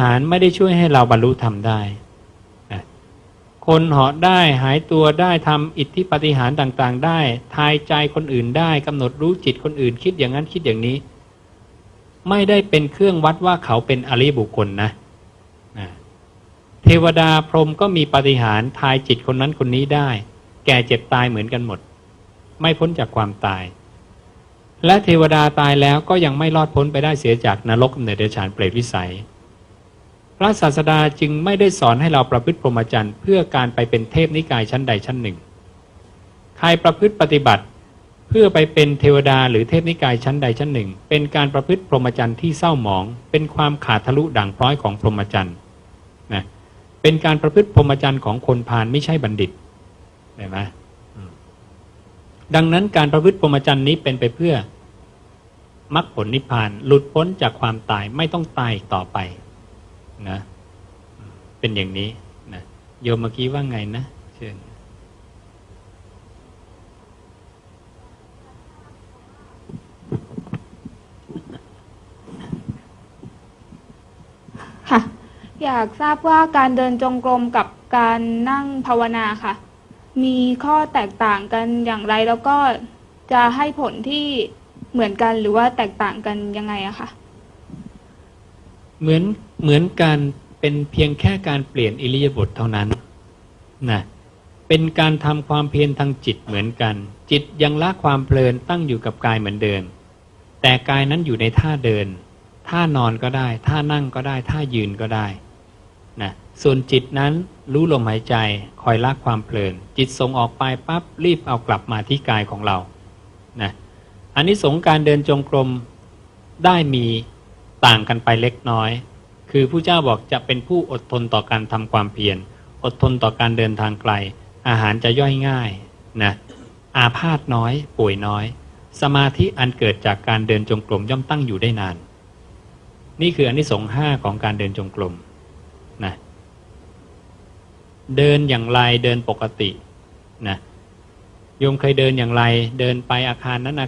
หารไม่ได้ช่วยให้เราบรรลุธรรมได้ คนเหาะได้หายตัวได้ทำอิทธิปฏิหารต่างๆ ได้ ทายใจคนอื่นได้กำหนดรู้จิตคนอื่นคิดอย่างนั้นคิดอย่างนี้ ไม่ได้เป็นเครื่องวัดว่าเขาเป็นอริบุคคลนะเทวดาพรหมก็มีปฏิหารทายจิตคนนั้นคนนี้ได้ แก่เจ็บตายเหมือนกันหมด ไม่พ้นจากความตาย และเทวดาตายแล้วก็ยังไม่รอดพ้นไปได้เสียจากนรกกำเนิดเดรัจฉานเปรตวิสัย พระศาสดาจึงไม่ได้สอนให้เราประพฤติพรหมจรรย์เพื่อการไปเป็นเทพนิกายชั้นใดชั้นหนึ่ง ใครประพฤติปฏิบัติ เพื่อไปเป็นเทวดาหรือเทพนิกายชั้นใดชั้นหนึ่ง เป็นการประพฤติพรหมจรรย์ที่เศร้าหมอง เป็นความขาดทะลุด่างพร้อยของพรหมจรรย์นะเป็นการประพฤติพรหมจรรย์ของคนพาลไม่ใช่บัณฑิตเห็นไหมดังนั้นการประพฤติพรหมจรรย์นี้เป็นไปเพื่อมรรคผลนิพพานหลุดพ้นจากความตายไม่ต้องตายต่อไป นะเป็นอย่างนี้นะโยมเมื่อกี้ว่าไงนะเชิญค่ะ อยากทราบว่าการเดินจงกรมกับการนั่งภาวนาค่ะ มีข้อแตกต่างกันอย่างไรแล้วก็จะให้ผลที่เหมือนกันหรือว่าแตกต่างกันยังไงอะค่ะ เหมือนเหมือนการเป็นเพียงแค่การเปลี่ยนอิริยาบถเท่านั้นนะเป็นการทำความเพียรทางจิตเหมือนกัน จิตยังละความเพลินตั้งอยู่กับกายเหมือนเดิม แต่กายนั้นอยู่ในท่าเดิน ท่านอนก็ได้ ท่านั่งก็ได้ ท่ายืนก็ได้นะส่วนจิตนั้นรู้ลมหายใจคอยละความเพลิน จิตส่งออกไปปั๊บรีบเอากลับมาที่กายของเรานะอันนี้สงการเดินจงกรมได้มี ต่างกันไปเล็กน้อย คือผู้เจ้าบอกจะเป็นผู้อดทนต่อการทำความเพียร อดทนต่อการเดินทางไกล อาหารจะย่อยง่ายนะ อาพาธน้อย ป่วยน้อย สมาธิอันเกิดจากการเดินจงกรมย่อมตั้งอยู่ได้นาน นี่คืออนนิสงส์ห้าของการเดินจงกรมนะ เดินอย่างไรเดินปกตินะโยมเคยเดินอย่างไร เดินไปอาคารนั้นอา